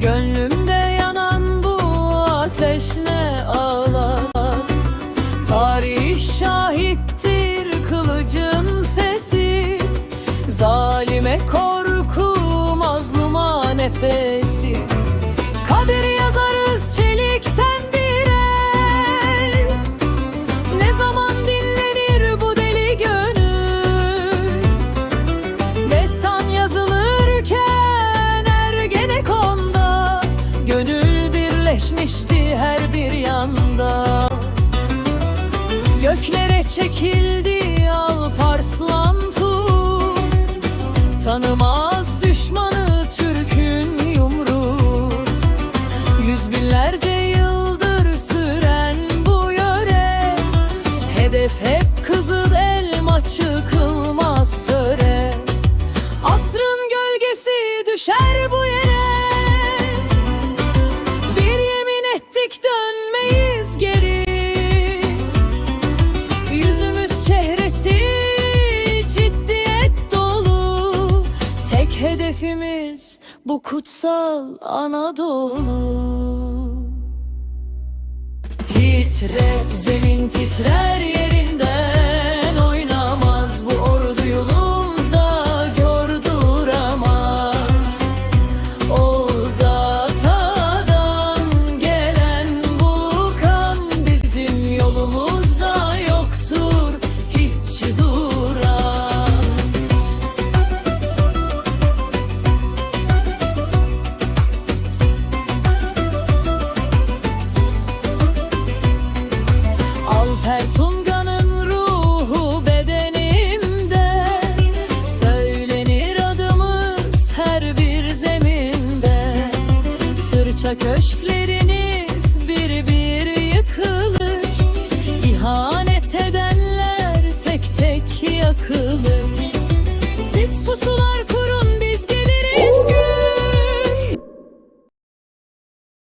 Gönlümde yanan bu ateş ne ağlar? Tarih şahittir kılıcın sesi. Zalime korku mazluma nefes. Gönül birleşmişti her bir yanda. Göklere çekildi Alparslan Tuğ Tanımaz düşmanı Türk'ün yumruğu. Yüz binlerce yıldır süren bu yöre. Hedef hep kızıl elma çıkılmaz töre. Asrın gölgesi düşer bu yere Hedefimiz bu kutsal Anadolu. Titre zemin titrer Sırça köşkleriniz bir bir yıkılır. İhanet edenler tek tek yakılır. Siz pusular